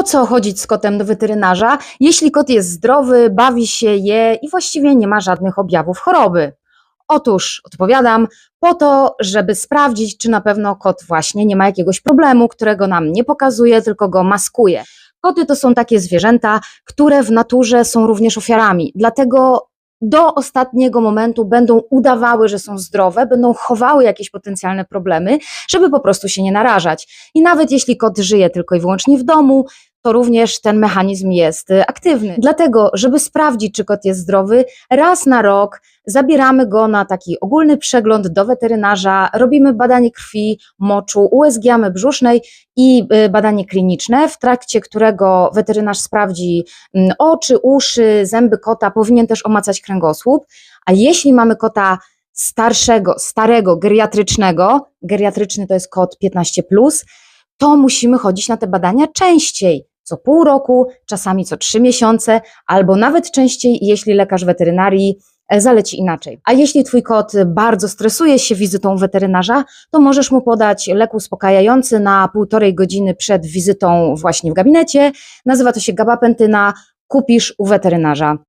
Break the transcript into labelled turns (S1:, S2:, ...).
S1: Po co chodzić z kotem do weterynarza, jeśli kot jest zdrowy, bawi się, je i właściwie nie ma żadnych objawów choroby? Otóż odpowiadam, po to, żeby sprawdzić, czy na pewno kot właśnie nie ma jakiegoś problemu, którego nam nie pokazuje, tylko go maskuje. Koty to są takie zwierzęta, które w naturze są również ofiarami, dlatego do ostatniego momentu będą udawały, że są zdrowe, będą chowały jakieś potencjalne problemy, żeby po prostu się nie narażać. I nawet jeśli kot żyje tylko i wyłącznie w domu, to również ten mechanizm jest y, aktywny. Dlatego, żeby sprawdzić, czy kot jest zdrowy, raz na rok zabieramy go na taki ogólny przegląd do weterynarza, robimy badanie krwi, moczu, USG jamy brzusznej i y, badanie kliniczne, w trakcie którego weterynarz sprawdzi mm, oczy, uszy, zęby kota, powinien też omacać kręgosłup. A jeśli mamy kota starszego, starego, geriatrycznego, geriatryczny to jest kot 15, to musimy chodzić na te badania częściej. Co pół roku, czasami co trzy miesiące, albo nawet częściej, jeśli lekarz weterynarii e, zaleci inaczej. A jeśli twój kot bardzo stresuje się wizytą weterynarza, to możesz mu podać lek uspokajający na półtorej godziny przed wizytą właśnie w gabinecie. Nazywa to się gabapentyna. Kupisz u weterynarza.